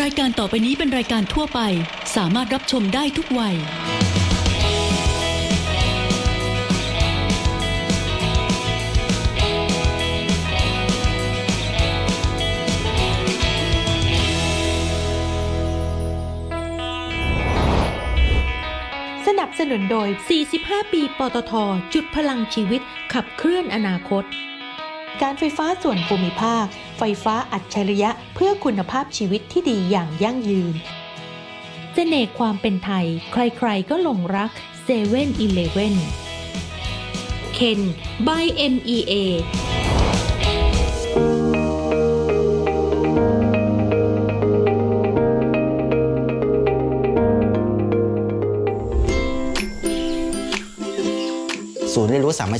รายการต่อไปนี้เป็นรายการทั่วไป สามารถรับชมได้ทุกวัย สนับสนุนโดย 45 ปี ปตท จุดพลังชีวิต ขับเคลื่อนอนาคต การไฟฟ้าส่วนภูมิภาค ไฟฟ้าอัจฉริยะเพื่อคุณภาพชีวิตที่ดีอย่างยั่งยืนเสน่ห์ความเป็นไทย ใครๆก็หลงรักเซเว่นอีเลเว่นเคน by MEA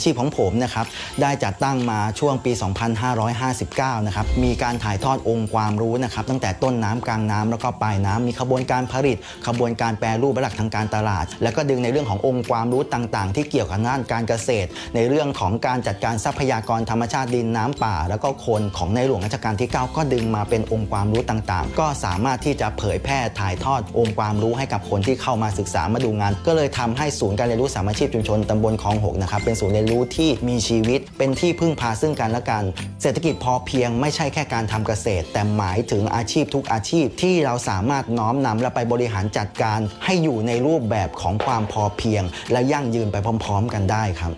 ชีพของผมนะครับได้จัดตั้งมาช่วงปี 2559 นะครับมีการถ่ายทอดองค์ความรู้นะครับตั้งแต่ต้นน้ำกลางน้ำแล้วก็ปลายน้ำมีขบวนการผลิต ขบวนการแปรรูปและหลักทางการตลาด แล้วก็ดึงในเรื่องขององค์ความรู้ต่างๆ ที่เกี่ยวกับด้านการเกษตร ในเรื่องของการจัดการทรัพยากรธรรมชาติดินน้ำป่า แล้วก็คนของในหลวงรัชกาลที่ 9 ก็ดึงมาเป็นองค์ความรู้ต่างๆ ก็สามารถที่จะเผยแพร่ถ่ายทอดองค์ความรู้ให้กับคนที่เข้ามาศึกษามาดูงาน ก็เลยทำให้ศูนย์การเรียนรู้สามัญชีพชุมชนตำบลคลองหกนะครับเป็นศูนย์เรียนรู้ที่มีชีวิต เป็นที่พึ่งพาซึ่งกันและกัน เศรษฐกิจพอเพียงไม่ใช่แค่การทำเกษตร แต่หมายถึงอาชีพทุกอาชีพที่เราสามารถน้อมนำและไปบริหารจัดการ ให้อยู่ในรูปแบบของความพอเพียง และยั่งยืนไปพร้อม ๆ กันได้ครับ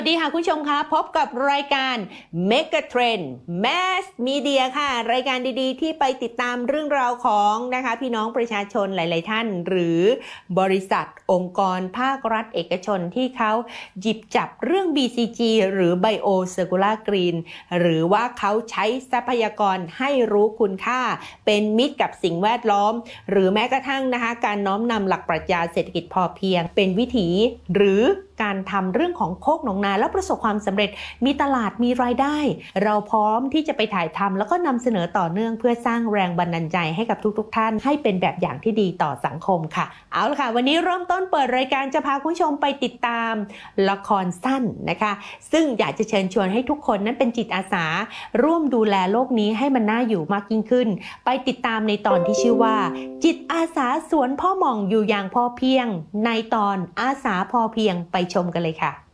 วัสดีค่ะคุณผู้ชมคะพบกับรายการ Mega Trend Mass Media ค่ะ รายการดีๆ ที่ไปติดตามเรื่องราวของนะคะพี่น้องประชาชนหลาย ๆ ท่าน หรือบริษัทองค์กรภาครัฐเอกชนที่เขาหยิบจับเรื่อง BCG หรือ Bio Circular Green หรือว่าเขาใช้ทรัพยากรให้รู้คุณค่า เป็นมิตรกับสิ่งแวดล้อม หรือแม้กระทั่งนะคะการน้อมนำหลักปรัชญาเศรษฐกิจพอเพียง เป็นวิถีหรือ การทำเรื่องของโคกหนองนาแล้วประสบความสำเร็จมีตลาดมีรายได้ เราพร้อมที่จะไปถ่ายทำแล้วก็นำเสนอต่อเนื่องเพื่อสร้างแรงบันดาลใจให้กับทุกๆทท่าน ให้เป็นแบบอย่างที่ดีต่อสังคมค่ะ เอาละค่ะ วันนี้เริ่มต้นเปิดรายการจะพาคุณผู้ชมไปติดตามละครสั้นนะคะ ซึ่งอยากจะเชิญชวนให้ทุกคนนั้นเป็นจิตอาสา ร่วมดูแลโลกนี้ให้มันน่าอยู่มากยิ่งขึ้น ไปติดตามในตอนที่ชื่อว่า จิตอาสาสวนพ่อหม่องอยู่อย่างพอเพียง ในตอนอาสาพอเพียงไปชมกันเลยค่ะ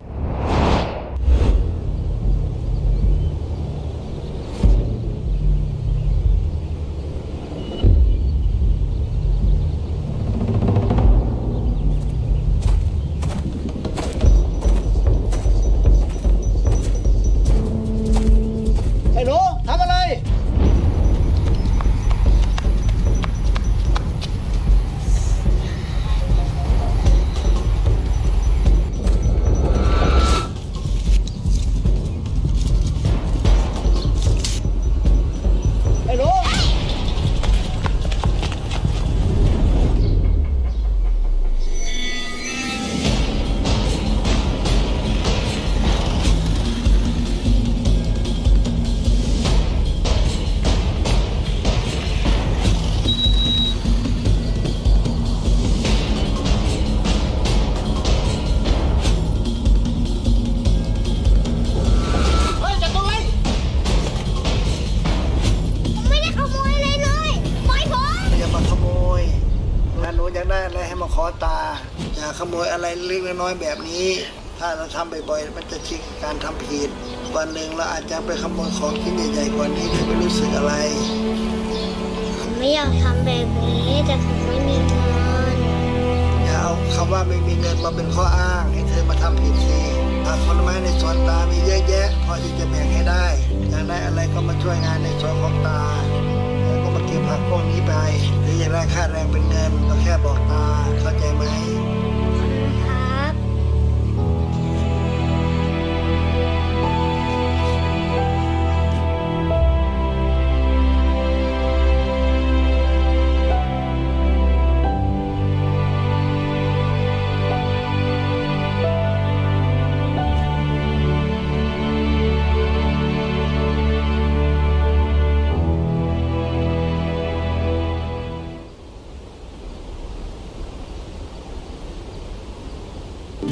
น้อยๆแบบนี้ ถ้าเราทำบ่อยๆ มันจะชินกับการทำผิด วันหนึ่งเราอาจจะไปขโมยของชิ้นใหญ่ๆกว่านี้โดยไม่รู้สึกอะไร ผมไม่อยากทำแบบนี้แต่ผมไม่มีเงินอย่าเอาคำว่าไม่มีเงินมาเป็นข้ออ้างให้เธอมาทำผิดสิผักผลไม้ในสวนตามีเยอะแยะ พอที่จะแบ่งให้ได้อยากได้อะไรก็มาช่วยงานในสวนของตาแล้วก็มาเก็บผักพวกนี้ไปหรืออยากได้ค่าแรงเป็นเงินก็แค่บอกตาเข้าใจไหม น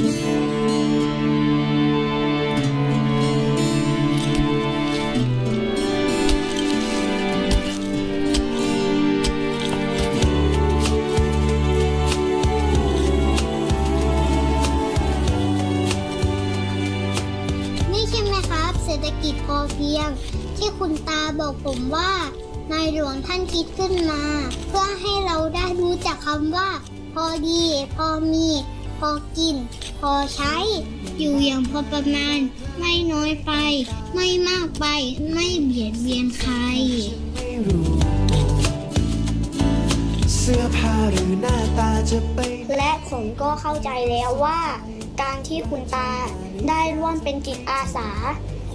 ี่ใช่ไหมครับ เศรษฐกิจพอเพียง ที่คุณตาบอกผมว่าในหลวงท่านคิดขึ้นมา เพื่อให้เราได้รู้จักคำว่า พอดี พอมี พอกิน พอใช้ อยู่อย่างพอประมาณ ไม่น้อยไป ไม่มากไป ไม่เบียดเบียนใคร เสื้อผ้าหรือหน้าตาจะไป และผมก็เข้าใจแล้วว่า การที่คุณตาได้ร่วมเป็นจิตอาสา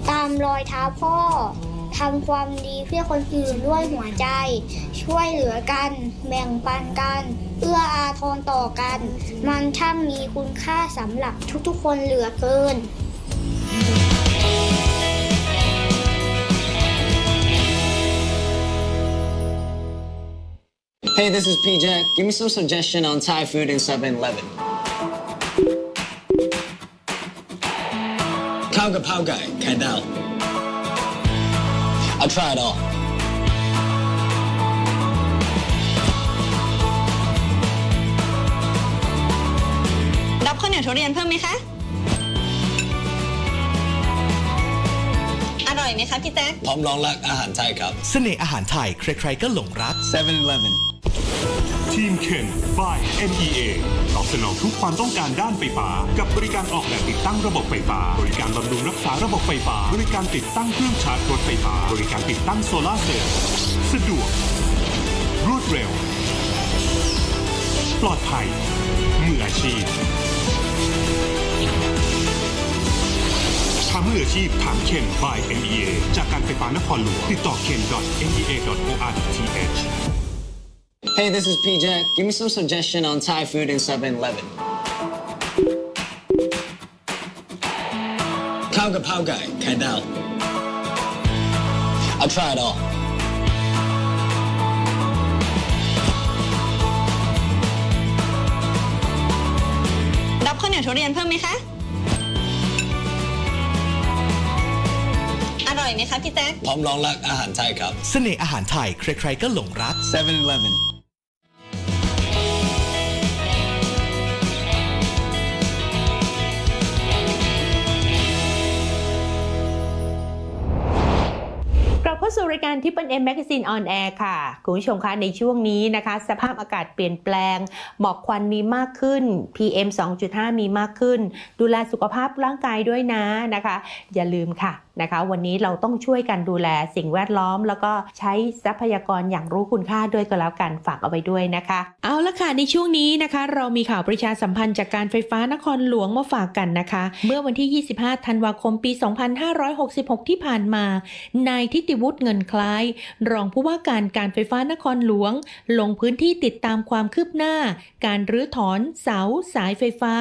ตามรอยเท้าพ่อทำความดีเพื่อคนอื่นด้วยหัวใจ ช่วยเหลือกัน แบ่งปันกัน เอื้ออาทรต่อกัน มันช่างมีคุณค่าสำหรับทุกๆคนเหลือเกิน Hey, this is PJ. Give me some suggestion on Thai food in 7-Eleven. Khao Ga Pao Gai, Kai Dao. I'll try it all. ยวทุเรียนเพิ่มไหมคะ อร่อยไหมคะพี่แจ๊คพร้อมรองรักอาหารไทยครับ เสน่ห์อาหารไทย ใครๆก็หลงรัก 7-Eleven ทีมเคน by NEA ตอบสนองทุกความต้องการด้านไฟฟ้า กับบริการออกแบบติดตั้งระบบไฟฟ้า บริการบำรุงรักษาระบบไฟฟ้า บริการติดตั้งเครื่องชาร์จรถไฟฟ้า บริการติดตั้งโซลาร์เซลล์สะดวก รวดเร็ว ปลอดภัยมืออาชีพ มืออาชีพถามเคน by NEA จากการไฟฟ้านครหลวง ติดต่อเคน .nea.or.th Hey, this is PJ. Give me some suggestion on Thai food in 7-Eleven. Khao Ga Pao Gai, Kai Dao. I'll try it all. รับข้าวเหนียวทุเรียนเพิ่มไหมคะ ร่อยไหมคะพี่แจ๊คพร้อมรองรักอาหารไทยครับ เสน่ห์อาหารไทย ใครๆก็หลงรัก 7-Eleven กลับเข้าสู่รายการทิปเปิลเอ็มแมกซีนออนแอร์ค่ะ คุณผู้ชมคะในช่วงนี้นะคะ สภาพอากาศเปลี่ยนแปลง หมอกควันมีมากขึ้น PM 2.5 มีมากขึ้น ดูแลสุขภาพร่างกายด้วยนะนะคะ อย่าลืมค่ะ นะคะ วันนี้เราต้องช่วยกันดูแลสิ่งแวดล้อม แล้วก็ใช้ทรัพยากรอย่างรู้คุณค่าด้วยก็แล้วกันฝากเอาไว้ด้วยนะคะ เอาละค่ะในช่วงนี้นะคะ เรามีข่าวประชาสัมพันธ์จากการไฟฟ้านครหลวงมาฝากกันนะคะ เมื่อวันที่ 25 ธันวาคมปี 2566 ที่ผ่านมา นายทิติวุฒิเงินคล้าย รองผู้ว่าการการไฟฟ้านครหลวง ลงพื้นที่ติดตามความคืบหน้า การรื้อถอนเสาสายไฟฟ้า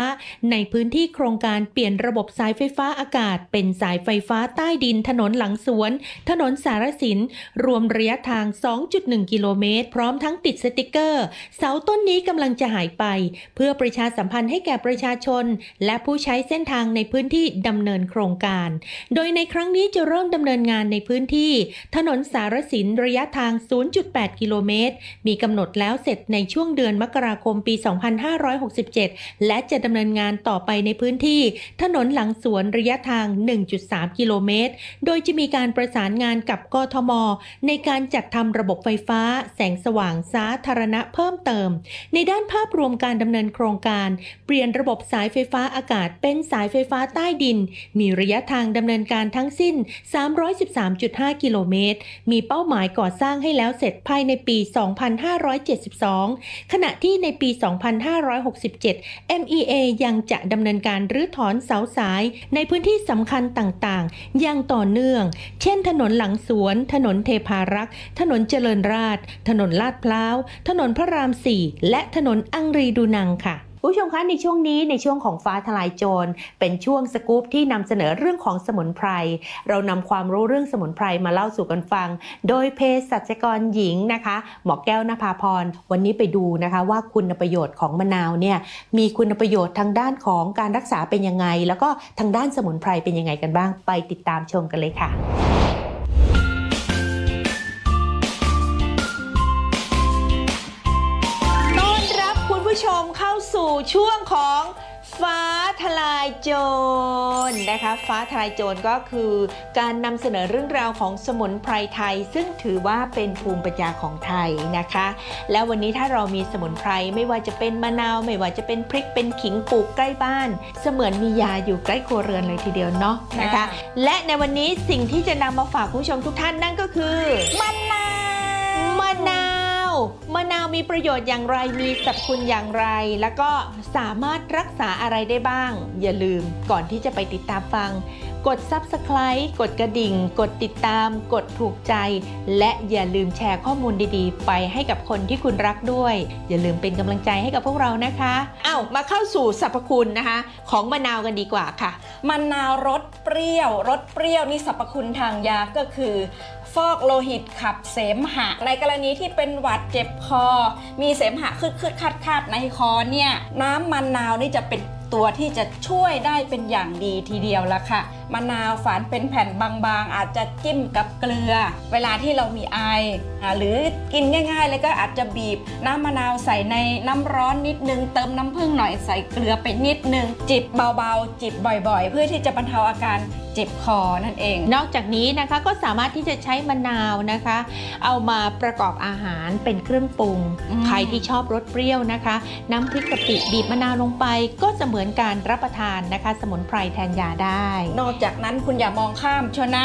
ในพื้นที่โครงการเปลี่ยนระบบสายไฟฟ้าอากาศ เป็นสายไฟฟ้าใต้ดินถนนหลังสวน ถนนสารสิน รวมระยะทาง 2.1 กิโลเมตร พร้อมทั้งติดสติกเกอร์ เสาต้นนี้กำลังจะหายไป เพื่อประชาสัมพันธ์ให้แก่ประชาชน และผู้ใช้เส้นทางในพื้นที่ดำเนินโครงการ โดยในครั้งนี้จะเริ่มดำเนินงานในพื้นที่ ถนนสารสินระยะทาง 0.8 กิโลเมตร มีกำหนดแล้วเสร็จในช่วงเดือนมกราคมปี 2567 และจะดำเนินงานต่อไปในพื้นที่ ถนนหลังสวนระยะทาง 1.3 กิโลเมตรโดยจะมีการประสานงานกับกทม ในการจัดทำระบบไฟฟ้า แสงสว่างสาธารณะเพิ่มเติม ในด้านภาพรวมการดำเนินโครงการ เปลี่ยนระบบสายไฟฟ้าอากาศเป็นสายไฟฟ้าใต้ดิน มีระยะทางดำเนินการทั้งสิ้น 313.5 กิโลเมตร มีเป้าหมายก่อสร้างให้แล้วเสร็จภายในปี 2572 ขณะที่ในปี 2567 MEA ยังจะดำเนินการรื้อถอนเสาสายในพื้นที่สำคัญต่างๆอย่างต่อเนื่อง เช่น ถนนหลังสวน ถนนเทพารักษ์ ถนนเจริญราษฎร์ถนนลาดพร้าว ถนนพระรามสี่และถนนอังรีดูนังค่ะ ผู้ชมคะในช่วงนี้ในช่วงของฟ้าทลายโจร เป็นช่วงสกู๊ปที่นำเสนอเรื่องของสมุนไพร เรานำความรู้เรื่องสมุนไพรมาเล่าสู่กันฟัง โดยเภสัชกรหญิงนะคะ หมอแก้วนภาพร วันนี้ไปดูนะคะว่าคุณประโยชน์ของมะนาวเนี่ยมีคุณประโยชน์ทางด้านของการรักษาเป็นยังไง แล้วก็ทางด้านสมุนไพรเป็นยังไงกันบ้างไปติดตามชมกันเลยค่ะ โจรนะคะ ฟ้าทลายโจรก็คือการนำเสนอเรื่องราวของสมุนไพรไทย ซึ่งถือว่าเป็นภูมิปัญญาของไทยนะคะ แล้ววันนี้ถ้าเรามีสมุนไพรไม่ว่าจะเป็นมะนาว ไม่ว่าจะเป็นพริกเป็นขิงปลูกใกล้บ้าน เสมือนมียาอยู่ใกล้ครัวเรือนเลยทีเดียวเนาะนะคะ และในวันนี้สิ่งที่จะนำมาฝากคุณผู้ชมทุกท่านนั่นก็คือมะนาวมะนาว มะนาวมีประโยชน์อย่างไรมีสรรพคุณอย่างไร แล้วก็สามารถรักษาอะไรได้บ้าง อย่าลืมก่อนที่จะไปติดตามฟัง กด Subscribe กดกระดิ่ง กดติดตาม กดถูกใจ และอย่าลืมแชร์ข้อมูลดีๆ ไปให้กับคนที่คุณรักด้วย อย่าลืมเป็นกำลังใจให้กับพวกเรานะคะเอ้ามาเข้าสู่สรรพคุณนะคะ ของมะนาวกันดีกว่าค่ะมะนาวรสเปรี้ยวรสเปรี้ยวนี่สรรพคุณทางยาก็คือ ฟอกโลหิตขับเสมหะ ในกรณีที่เป็นหวัดเจ็บคอ มีเสมหะคืดคืดคัดคัดในคอเนี่ยน้ำมะนาวนี่จะเป็นตัวที่จะช่วยได้เป็นอย่างดีทีเดียวละค่ะมะนาวฝานเป็นแผ่นบางๆ อาจจะจิ้มกับเกลือ เวลาที่เรามีไอหรือกินง่ายๆเลยก็อาจจะบีบน้ำมะนาวใส่ในน้ำร้อนนิดนึง เติมน้ำผึ้งหน่อยใส่เกลือไปนิดนึง จิบเบาๆ จิบบ่อยๆ เพื่อที่จะบรรเทาอาการ เจ็บคอนั่นเอง นอกจากนี้นะคะก็สามารถที่จะใช้มะนาวนะคะ เอามาประกอบอาหารเป็นเครื่องปรุงอืมใครที่ชอบรสเปรี้ยวนะคะ น้ำพริกกะปิบีบมะนาวลงไป ก็จะเหมือนการรับประทานนะคะ สมุนไพรแทนยาได้ นอกจากนั้นคุณอย่ามองข้ามชนะ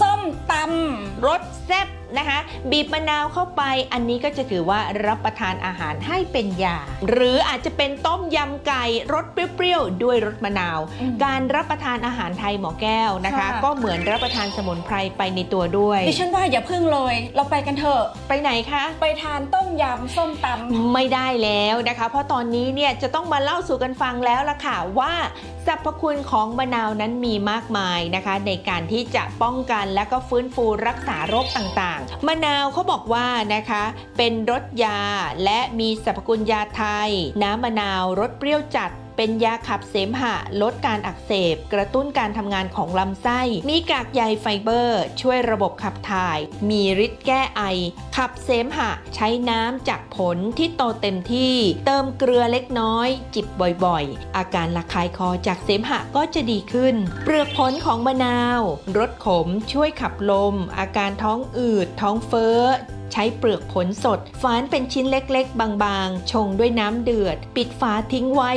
ส้มตำรสแซ่บ นะคะบีบมะนาวเข้าไปอันนี้ก็จะถือว่ารับประทานอาหารให้เป็นยา หรืออาจจะเป็นต้มยำไก่รสเปรี้ยวๆด้วยรสมะนาวอืมการรับประทานอาหารไทยหมอแก้วนะคะค่ะก็เหมือนรับประทานสมุนไพรไปในตัวด้วยดิฉันว่าอย่าพึ่งเลย เราไปกันเถอะไปไหนคะไปทานต้มยำส้มตำไม่ได้แล้วนะคะ เพราะตอนนี้เนี่ยจะต้องมาเล่าสู่กันฟังแล้วล่ะค่ะว่าสรรพคุณของมะนาวนั้นมีมากมายนะคะ ในการที่จะป้องกันและก็ฟื้นฟูรักษาโรคต่างๆมะนาวเขาบอกว่านะคะ เป็นรสยาและมีสรรพคุณยาไทย น้ำมะนาวรสเปรี้ยวจัด เป็นยาขับเสมหะ ลดการอักเสบ กระตุ้นการทำงานของลำไส้ มีกากใยไฟเบอร์ ช่วยระบบขับถ่าย มีฤทธิ์แก้ไอ ขับเสมหะ ใช้น้ำจากผลที่โตเต็มที่ เติมเกลือเล็กน้อย จิบบ่อยๆ อาการระคายคอจากเสมหะก็จะดีขึ้น เปลือกผลของมะนาว รสขมช่วยขับลม อาการท้องอืด ท้องเฟ้อ ใช้เปลือกผลสด ฝานเป็นชิ้นเล็กๆ บางๆ ชงด้วยน้ำเดือด ปิดฝาทิ้งไว้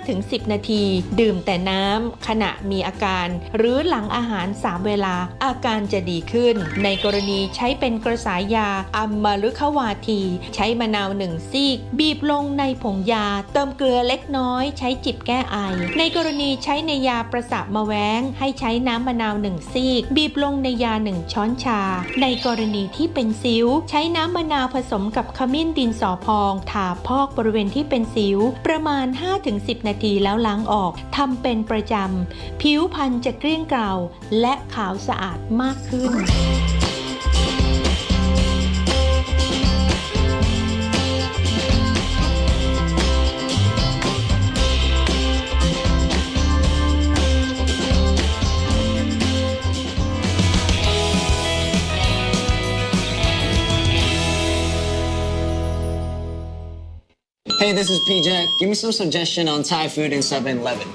5-10 นาที ดื่มแต่น้ำขณะมีอาการ หรือหลังอาหาร 3 เวลาอาการจะดีขึ้น ในกรณีใช้เป็นกระสายยาอัมมาลึกวาที ใช้มะนาวหนึ่งซีก บีบลงในผงยา เติมเกลือเล็กน้อย ใช้จิบแก้ไอ ในกรณีใช้ในยาประสาทมะแว้ง ให้ใช้น้ำมะนาวหนึ่งซีก บีบลงในยาหนึ่งช้อนชา ในกรณีที่เป็นสิวใช้ช้น้ำมะนาวผสมกับขมิ้นดินสอพองทาพอกบริเวณที่เป็นสิว ประมาณ 5-10 นาทีแล้วล้างออกทำเป็นประจำ ผิวพรรณจะเกลี้ยงเกลาและขาวสะอาดมากขึ้น this is PJ. Give me some suggestion on Thai food in 7-Eleven.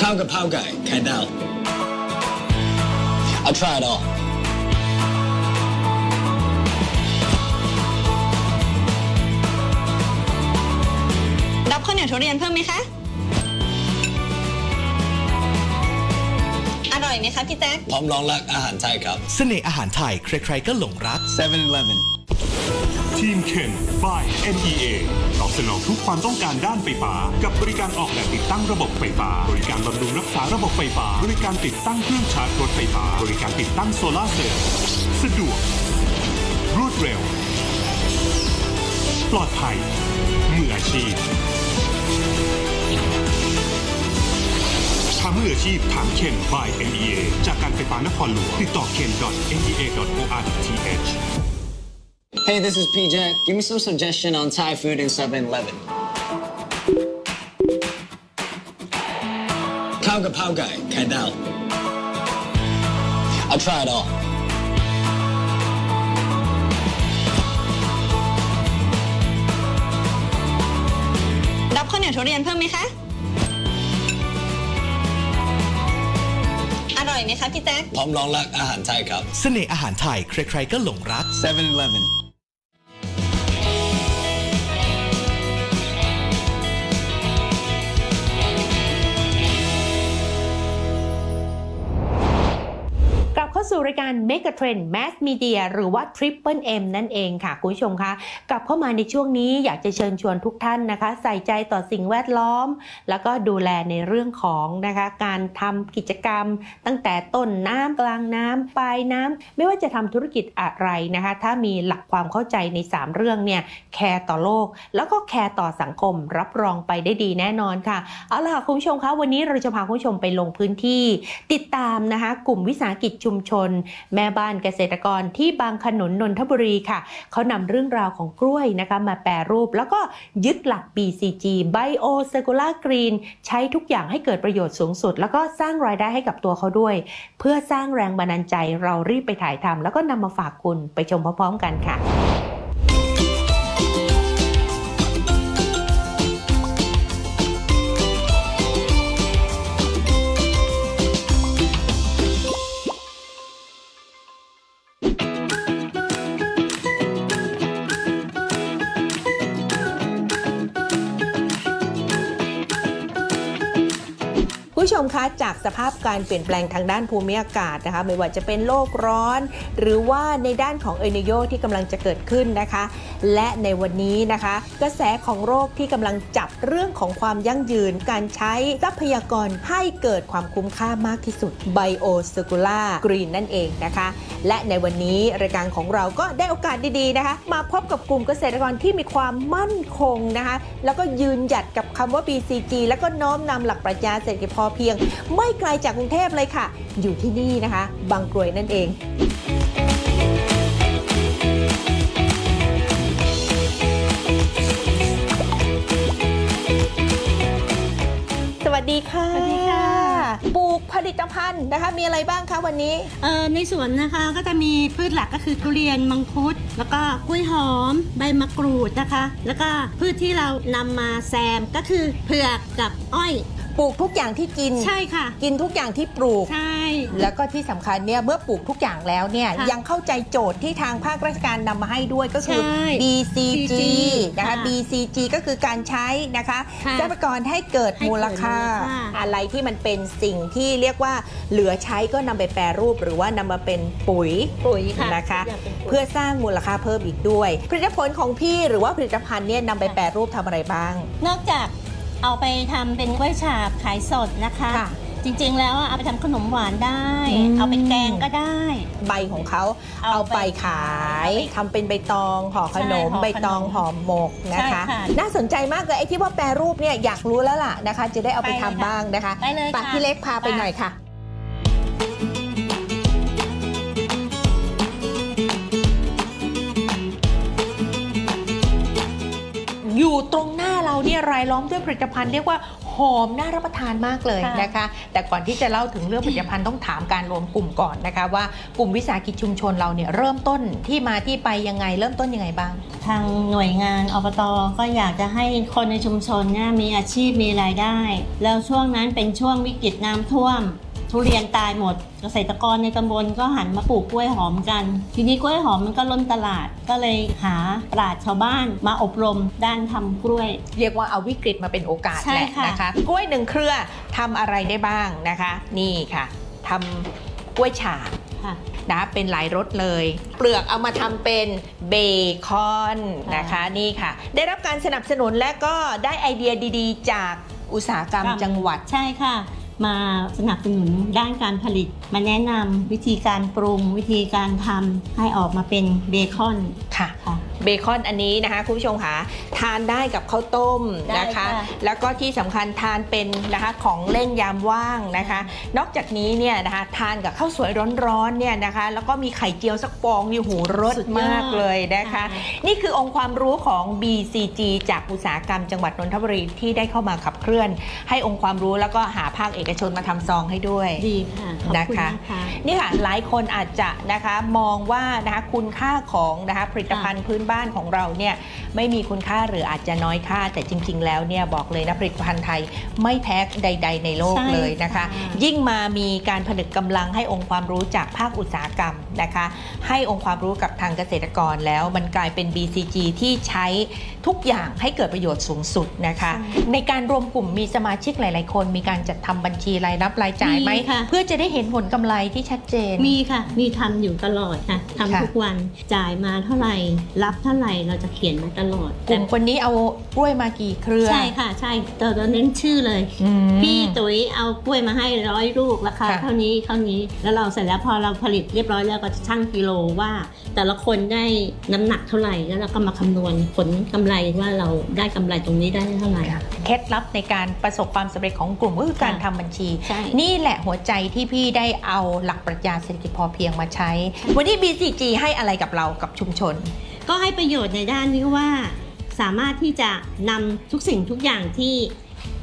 ข้าวกะเพราไก่ไข่ดาว I'll try it all. รับข้าวเหนียวทุเรียนเพิ่มไหมคะ อร่อยไหมคะพี่แจ๊ค พร้อมรองรับอาหารไทยครับ เสน่ห์อาหารไทย ใครๆก็หลงรัก 7-Eleven ทีมเคน by NEA ตอบสนองทุกความต้องการด้านไฟฟ้า กับบริการออกแบบติดตั้งระบบไฟฟ้า บริการบำรุงรักษาระบบไฟฟ้า บริการติดตั้งเครื่องชาร์จรถไฟฟ้า บริการติดตั้งโซลาเซลล์สะดวก รวดเร็ว ปลอดภัยมืออาชีพชามืออาชีพถามเคน by NEA จากการไฟฟ้านครหลวงติดต่อเคน .nea.or.th Hey, this is PJ. Give me some suggestion on Thai food in 7-Eleven. Khao Gapao Guy, Kai Dao. I'll try it all. รับข้าวเหนียวทุเรียนเพิ่มไหมคะ อร่อยไหมคะพี่แจ๊ค พร้อมรองรับอาหารไทยครับ เสน่ห์อาหารไทย ใครๆก็หลงรัก 7-Eleven. รายการ Mega Trend Mass Media หรือว่า Triple M นั่นเองค่ะ คุณผู้ชมคะกลับเข้ามาในช่วงนี้อยากจะเชิญชวนทุกท่านนะคะ ใส่ใจต่อสิ่งแวดล้อม แล้วก็ดูแลในเรื่องของนะคะการทำกิจกรรม ตั้งแต่ต้นน้ำกลางน้ำปลายน้ำไม่ว่าจะทำธุรกิจอะไรนะคะ ถ้ามีหลักความเข้าใจใน 3 เรื่องเนี่ยแคร์ต่อโลก แล้วก็แคร์ต่อสังคมรับรองไปได้ดีแน่นอนค่ะเอาล่ะคุณผู้ชมคะวันนี้เราจะพาคุณผู้ชมไปลงพื้นที่ ติดตามนะคะกลุ่มวิสาหกิจชุมชนแม่บ้านเกษตรกรที่บางขนุนนนทบุรีค่ะ เขานำเรื่องราวของกล้วยนะคะมาแปรรูป แล้วก็ยึดหลัก BCG Bio Circular Green ใช้ทุกอย่างให้เกิดประโยชน์สูงสุด แล้วก็สร้างรายได้ให้กับตัวเขาด้วย เพื่อสร้างแรงบันดาลใจเรารีบไปถ่ายทำแล้วก็นำมาฝากคุณไปชมพร้อมๆกันค่ะ มคะจากสภาพการเปลี่ยนแปลงทางด้านภูมิอากาศนะคะ ไม่ว่าจะเป็นโลกร้อน หรือว่าในด้านของเอลนิโยที่กำลังจะเกิดขึ้นนะคะ และในวันนี้นะคะ กระแสของโรคที่กำลังจับเรื่องของความยั่งยืน การใช้ทรัพยากรให้เกิดความคุ้มค่ามากที่สุด Bio Circular Green นั่นเองนะคะ และในวันนี้รายการของเราก็ได้โอกาสดีๆนะคะ มาพบกับกลุ่มเกษตรกรที่มีความมั่นคงนะคะ แล้วก็ยืนหยัดกับคำว่า BCG แล้วก็น้อมนำหลักปรัชญาเศรษฐกิจพอเพียงไม่ไกลจากกรุงเทพเลยค่ะ อยู่ที่นี่นะคะ บางกรวยนั่นเองสวัสดีค่ะ สวัสดีค่ะ ปลูกผลิตภัณฑ์นะคะ มีอะไรบ้างคะวันนี้ เอ่อ ในสวนนะคะก็จะมีพืชหลักก็คือทุเรียน มังคุด แล้วก็กล้วยหอม ใบมะกรูดนะคะ แล้วก็พืชที่เรานำมาแซมก็คือเผือกกับอ้อย ปลูกทุกอย่างที่กิน ใช่ค่ะ กินทุกอย่างที่ปลูก ใช่ แล้วก็ที่สำคัญเนี่ยเมื่อปลูกทุกอย่างแล้วเนี่ยค่ะยังเข้าใจโจทย์ที่ทางภาคราชการนำมาให้ด้วยก็คือ ใช่ BCG นะคะ ค่ะ BCG ก็คือการใช้นะคะค่ะทรัพยากรให้เกิดให้เกิดมูลค่า มูลค่า อะไรที่มันเป็นสิ่งที่เรียกว่าเหลือใช้ก็นำไปแปรรูป หรือว่านำมาเป็นปุ๋ย ปุ๋ยค่ะนะคะทุกอย่างเป็นปุ๋ย เพื่อสร้างมูลค่าเพิ่มอีกด้วย ผลิตผลของพี่หรือว่าผลิตภัณฑ์เนี่ยนำไปแปรรูปทำอะไรบ้าง นอกจาก เอาไปทำเป็นกล้วยฉาบขายสดนะคะค่ะจริงๆแล้วอะเอาไปทำขนมหวานได้อืมเอาไปแกงก็ได้ ใบของเขาเอาเอาไปไปขายเอาไปทำเป็นใบตองห่อขนมใช่ห่อขนม ใบตองห่อหมกนะคะใช่ค่ะน่าสนใจมากเลยไอ้ที่ว่าแปรรูปเนี่ยอยากรู้แล้วล่ะนะคะ จะได้เอาไปไปเลยทำค่ะบ้างนะคะไปเลยปะค่ะพี่เล็กพาไปไปหน่อยค่ะอยู่ตรงหน้า เราเนี่ยรายล้อมด้วยผลิตภัณฑ์เรียกว่าหอมน่ารับประทานมากเลยค่ะนะคะ แต่ก่อนที่จะเล่าถึงเรื่องผลิตภัณฑ์ต้องถามการรวมกลุ่มก่อนนะคะ ว่ากลุ่มวิสาหกิจชุมชนเราเนี่ยเริ่มต้นที่มาที่ไปยังไงเริ่มต้นยังไงบ้าง ทางหน่วยงานอบตก็อยากจะให้คนในชุมชนเนี่ยมีอาชีพมีรายได้ แล้วช่วงนั้นเป็นช่วงวิกฤตน้ำท่วม ทุเรียนตายหมด เกษตรกรในตำบลก็หันมาปลูกกล้วยหอมกัน ทีนี้กล้วยหอมมันก็ล้นตลาด ก็เลยหาปราชญ์ชาวบ้านมาอบรมด้านทำกล้วย เรียกว่าเอาวิกฤตมาเป็นโอกาสใช่แหละค่ะ นะคะ กล้วยหนึ่งเครือทำอะไรได้บ้างนะคะ นี่ค่ะทำกล้วยฉาบค่ะ นะเป็นหลายรสเลย เปลือกเอามาทำเป็นเบคอนนะคะนี่ค่ะ ได้รับการสนับสนุนและก็ได้ไอเดียดีๆ จากอุตสาหกรรมจังหวัด ใช่ค่ะ มาสนับสนุนด้านการผลิต มาแนะนำวิธีการปรุง วิธีการทำให้ออกมาเป็นเบคอนค่ะ เบคอนอันนี้นะคะคุณผู้ชมค่ะทานได้กับข้าวต้มได้นะคะค่ะแล้วก็ที่สำคัญทานเป็นนะคะของเล่นยามว่างนะคะ นอกจากนี้เนี่ยนะคะทานกับข้าวสวยร้อนๆเนี่ยนะคะ แล้วก็มีไข่เจียวสักฟองนี่หูรสสุดยอดมากเลยนะคะค่ะนี่คือองค์ความรู้ของ BCG จากอุตสาหกรรมจังหวัดนนทบุรีที่ได้เข้ามาขับเคลื่อน ให้องค์ความรู้แล้วก็หาภาคเอกชนมาทำซองให้ด้วยดีค่ะขอบนะคุณคะนะคะนี่ค่ะหลายคนอาจจะนะคะมองว่านะคะคุณค่าของนะคะผลิตภัณฑ์พื้นบ้านของเราเนี่ยไม่มีคุณค่าหรืออาจจะน้อยค่า แต่จริง ๆ แล้วเนี่ยบอกเลยนะผลิตภัณฑ์ไทยไม่แพ้ใด ๆ ในโลกใช่เลยนะคะค่ะยิ่งมามีการผนึกกำลังให้องค์ความรู้จากภาคอุตสาหกรรมนะคะ ให้องค์ความรู้กับทางเกษตรกรแล้วมันกลายเป็น BCG ที่ใช้ทุกอย่างให้เกิดประโยชน์สูงสุดนะคะ ในการรวมกลุ่มมีสมาชิกหลาย ๆ คน มีการจัดทำบัญชีรายรับรายจ่ายไหมมีค่ะเพื่อจะได้เห็นผลกำไรที่ชัดเจนมีค่ะ มีทำอยู่ตลอดค่ะทำค่ะทุกวันจ่ายมาเท่าไหร่รับเท่าไหร่เราจะเขียนมาตลอดกลุ่มคนนี้เอากล้วยมากี่เครือ ใช่ค่ะ ใช่แต่เราเน้นชื่อเลย อืม พี่ตุ๋ยเอากล้วยมาให้ร้อยลูกราคาค่ะ เท่านี้เท่านี้แล้วเราเสร็จแล้วพอเราผลิตเรียบร้อยแล้วก็จะชั่งกิโลว่า แต่ละคนได้น้ำหนักเท่าไหร่แล้วเราก็มาคำนวณผลกำไรว่าเราได้กำไรตรงนี้ได้เท่าไหร่ เคล็ดลับในการประสบความสำเร็จของกลุ่มก็คือการทำบัญชี ใช่ นี่แหละหัวใจที่พี่ได้เอาหลักปรัชญาเศรษฐกิจพอเพียงมาใช้ วันนี้ BCG ให้อะไรกับเรากับชุมชน ก็ให้ประโยชน์ในด้านที่ว่า สามารถที่จะนำทุกสิ่งทุกอย่างที่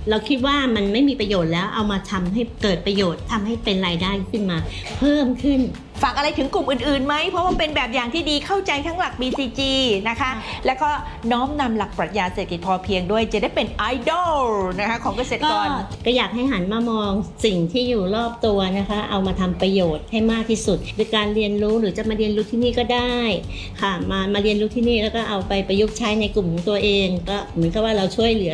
เราคิดว่ามันไม่มีประโยชน์แล้วเอามาทำให้เกิดประโยชน์ทำให้เป็นรายได้ขึ้นมา เพิ่มขึ้น ฝากอะไรถึงกลุ่มอื่นๆไหม เพราะว่าเป็นแบบอย่างที่ดีเข้าใจทั้งหลัก BCG นะคะ แล้วก็น้อมนำหลักปรัชญาเศรษฐกิจพอเพียงด้วยจะได้เป็นไอดอลนะคะของเกษตรก็กรก็อยากให้หันมามองสิ่งที่อยู่รอบตัวนะคะ เอามาทำประโยชน์ให้มากที่สุดโดยการเรียนรู้หรือจะมาเรียนรู้ที่นี่ก็ได้ค่ะ มามาเรียนรู้ที่นี่แล้วก็เอาไปประยุกต์ใช้ในกลุ่มของตัวเอง ก็เหมือนกับว่าเราช่วยเหลือ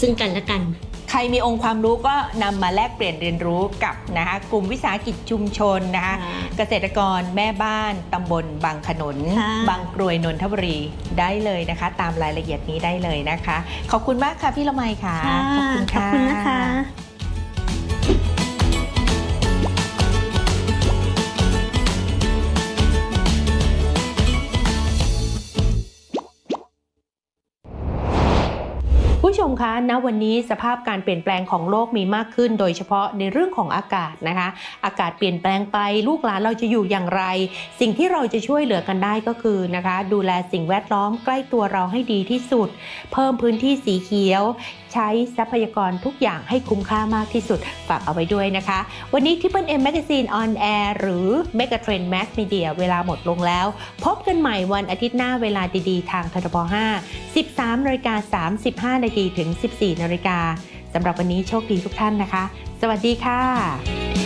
ซึ่งกันและกันใครมีองค์ความรู้ก็นำมาแลกเปลี่ยนเรียนรู้กับนะคะกลุ่มวิสาหกิจชุมชนนะคะเกษตรกรแม่บ้านตำบลบางขนนค่ะบางกรวยนนทบุรีได้เลยนะคะ ตามรายละเอียดนี้ได้เลยนะคะ ขอบคุณมากค่ะพี่ละไมค่ะค่ะขอบคุณขอบค่ะคุณนะคะ ผู้ชมคะณวันนี้สภาพการเปลี่ยนแปลงของโลกมีมากขึ้น โดยเฉพาะในเรื่องของอากาศนะคะ อากาศเปลี่ยนแปลงไป ลูกหลานเราจะอยู่อย่างไร สิ่งที่เราจะช่วยเหลือกันได้ก็คือนะคะ ดูแลสิ่งแวดล้อมใกล้ตัวเราให้ดีที่สุด เพิ่มพื้นที่สีเขียว ใช้ทรัพยากรทุกอย่างให้คุ้มค่ามากที่สุด ฝากเอาไว้ด้วยนะคะ วันนี้ Triple M Magazine on Air หรือ Mega Trend Max Media เวลาหมดลงแล้ว พบกันใหม่วันอาทิตย์หน้าเวลาดีๆ ทางททบ5 13นาฬิกา35นาทีถึง 14นาฬิกาสำหรับวันนี้โชคดีทุกท่านนะคะ สวัสดีค่ะ